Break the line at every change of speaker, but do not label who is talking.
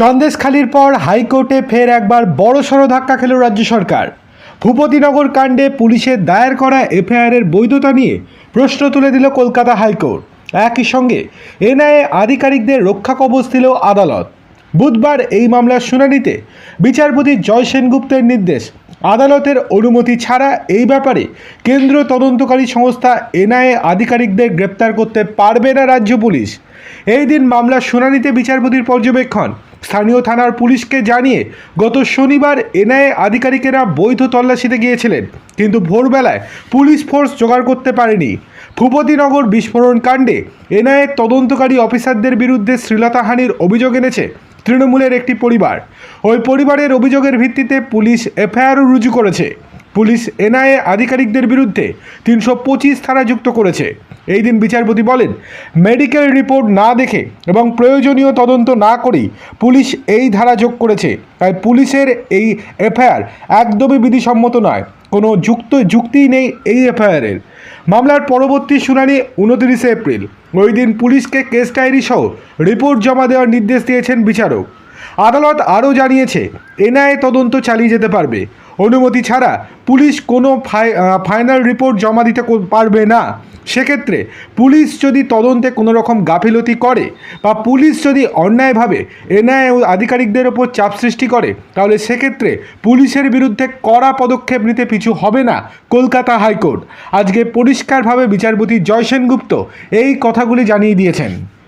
সন্দেশখালির পর হাইকোর্টে ফের একবার বড়সড় ধাক্কা খেল রাজ্য সরকার। ভূপতিনগর কাণ্ডে পুলিশের দায়ের করা এফআইআরের বৈধতা নিয়ে প্রশ্ন তুলে দিল কলকাতা হাইকোর্ট। একই সঙ্গে এনআইএ আধিকারিকদের রক্ষা কবচ দিল আদালত। বুধবার এই মামলার শুনানিতে বিচারপতি জয় সেনগুপ্তের নির্দেশ। আদালতের অনুমতি ছাড়া এই ব্যাপারে কেন্দ্র তদন্তকারী সংস্থা এনআইএ আধিকারিকদের গ্রেপ্তার করতে পারবে না রাজ্য পুলিশ। এই দিন মামলার শুনানিতে বিচারপতির পর্যবেক্ষণ স্থানীয় থানার পুলিশকে জানিয়ে গত শনিবার এনআইএ আধিকারিকেরা বৈধ তল্লাশিতে গিয়েছিলেন। কিন্তু ভোরবেলায় পুলিশ ফোর্স জোগাড় করতে পারেনি। ভূপতিনগর বিস্ফোরণ কাণ্ডে এনআইএ তদন্তকারী অফিসারদের বিরুদ্ধে শ্রীলতাহানির অভিযোগ এনেছে তৃণমূলের একটি পরিবার। ওই পরিবারের অভিযোগের ভিত্তিতে পুলিশ এফআইআরও রুজু করেছে। পুলিশ এনআইএ আধিকারিকদের বিরুদ্ধে তিনশো পঁচিশ ধারা যুক্ত করেছে। এই দিন বিচারপতি বলেন, মেডিকেল রিপোর্ট না দেখে এবং প্রয়োজনীয় তদন্ত না করেই পুলিশ এই ধারা যোগ করেছে। তাই পুলিশের এই এফআইআর একদমই বিধিসম্মত নয়। কোনো যুক্ত যুক্তিই নেই এই এফআইআরের। মামলার পরবর্তী শুনানি উনতিরিশে এপ্রিল। ওই দিন পুলিশকে কেস ডায়েরি সহ রিপোর্ট জমা দেওয়ার নির্দেশ দিয়েছেন বিচারক। আদালত আরও জানিয়েছে, এনআইএ তদন্ত চালিয়ে যেতে পারবে। অনুমতি ছাড়া পুলিশ কোনো ফাই- ফাইনাল রিপোর্ট জমা দিতে পারবে না। সেক্ষেত্রে পুলিশ যদি তদন্তে কোনো রকম গাফিলতি করে বা পুলিশ যদি অন্যায়ভাবে এনআইএ আধিকারিকদের ওপর চাপ সৃষ্টি করে, তাহলে সেক্ষেত্রে পুলিশের বিরুদ্ধে কড়া পদক্ষেপ নিতে পিছু হবে না কলকাতা হাইকোর্ট। আজকে পরিষ্কারভাবে বিচারপতি জয় সেনগুপ্ত এই কথাগুলি জানিয়ে দিয়েছেন।